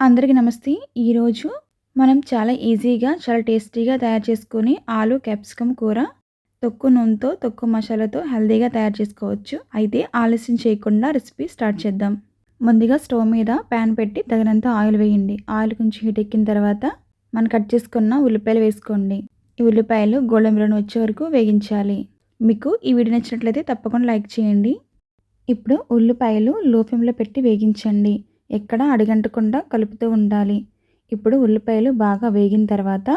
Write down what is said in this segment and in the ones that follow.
అందరికీ నమస్తే. ఈరోజు మనం చాలా ఈజీగా చాలా టేస్టీగా తయారు చేసుకుని ఆలు క్యాప్సికమ్ కూర. తొక్కు నూనెతో తొక్కు మసాలాతో హెల్దీగా తయారు చేసుకోవచ్చు. అయితే ఆలస్యం చేయకుండా రెసిపీ స్టార్ట్ చేద్దాం. ముందుగా స్టవ్ మీద ప్యాన్ పెట్టి తగినంత ఆయిల్ వేయండి. ఆయిల్ కొంచెం హీట్ ఎక్కిన తర్వాత మనం కట్ చేసుకున్న ఉల్లిపాయలు వేసుకోండి. ఈ ఉల్లిపాయలు గోల్డెన్ వచ్చే వరకు వేగించాలి. మీకు ఈ వీడియో నచ్చినట్లయితే తప్పకుండా లైక్ చేయండి. ఇప్పుడు ఉల్లిపాయలు లో ఫ్లేమ్లో పెట్టి వేగించండి. ఎక్కడ అడిగంటకుండా కలుపుతూ ఉండాలి. ఇప్పుడు ఉల్లిపాయలు బాగా వేగిన తర్వాత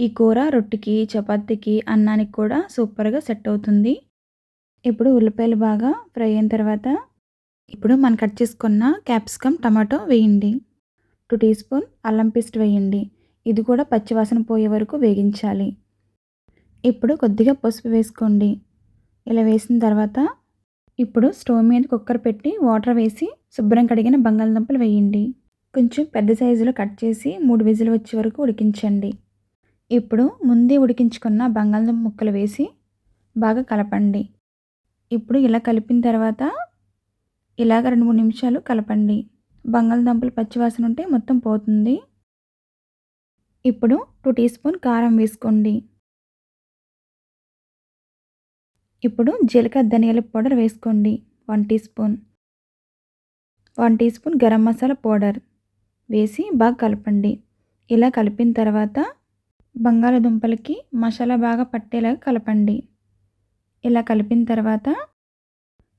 ఈ కూర రొట్టెకి చపాతీకి అన్నానికి కూడా సూపర్గా సెట్ అవుతుంది. ఇప్పుడు ఉల్లిపాయలు బాగా ఫ్రై అయిన తర్వాత ఇప్పుడు మనం కట్ చేసుకున్న క్యాప్సికమ్ టమాటో వేయండి. టూ టీ స్పూన్ అల్లం పేస్ట్ వేయండి. ఇది కూడా పచ్చివాసన పోయే వరకు వేగించాలి. ఇప్పుడు కొద్దిగా పసుపు వేసుకోండి. ఇలా వేసిన తర్వాత ఇప్పుడు స్టవ్ మీద కుక్కర్ పెట్టి వాటర్ వేసి శుభ్రం కడిగిన బంగాళదుంపలు వేయండి. కొంచెం పెద్ద సైజులో కట్ చేసి మూడు విజులు వచ్చే వరకు ఉడికించండి. ఇప్పుడు ముందే ఉడికించుకున్న బంగాళదుంప ముక్కలు వేసి బాగా కలపండి. ఇప్పుడు ఇలా కలిపిన తర్వాత ఇలాగ రెండు మూడు నిమిషాలు కలపండి. బంగాళదుంపలు పచ్చివాసన ఉంటే మొత్తం పోతుంది. ఇప్పుడు టూ టీ స్పూన్ కారం వేసుకోండి. ఇప్పుడు జీలకర్ర ధనియాల పౌడర్ వేసుకోండి. One teaspoon. One teaspoon garam masala powder వేసి బాగా కలపండి. ఇలా కలిపిన తర్వాత బంగాళదుంపలకి మసాలా బాగా పట్టేలాగా కలపండి. ఇలా కలిపిన తర్వాత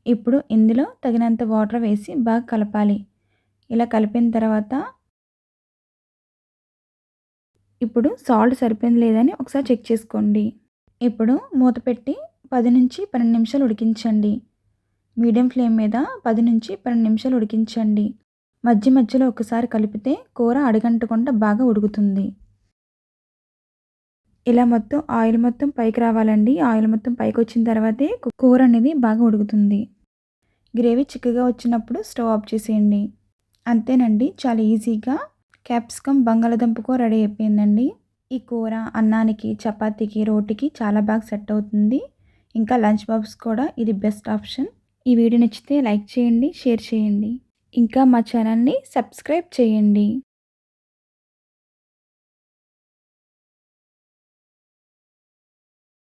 ఇప్పుడు ఇందులో తగినంత వాటర్ వేసి బాగా కలపాలి. ఇలా కలిపిన తర్వాత ఇప్పుడు సాల్ట్ సరిపోయింది లేదని ఒకసారి చెక్ చేసుకోండి. ఇప్పుడు మూత పెట్టి పది నుంచి పన్నెండు నిమిషాలు ఉడికించండి. మీడియం ఫ్లేమ్ మీద పది నుంచి పన్నెండు నిమిషాలు ఉడికించండి. మధ్య మధ్యలో ఒకసారి కలిపితే కూర అడగంటకుండా బాగా ఉడుకుతుంది. ఇలా మొత్తం ఆయిల్ మొత్తం పైకి రావాలండి. ఆయిల్ మొత్తం పైకి వచ్చిన తర్వాతే కూర అనేది బాగా ఉడుకుతుంది. గ్రేవీ చిక్కగా వచ్చినప్పుడు స్టవ్ ఆఫ్ చేసేయండి. అంతేనండి చాలా ఈజీగా క్యాప్సికమ్ బంగాళదుంప కూర రెడీ అయిపోయిందండి. ఈ కూర అన్నానికి చపాతీకి రోటికి చాలా బాగా సెట్ అవుతుంది. ఇంకా లంచ్ బాక్స్ కూడా ఇది బెస్ట్ ఆప్షన్. ఈ వీడియో నచ్చితే లైక్ చేయండి షేర్ చేయండి. ఇంకా మా ఛానల్ని సబ్స్క్రైబ్ చేయండి.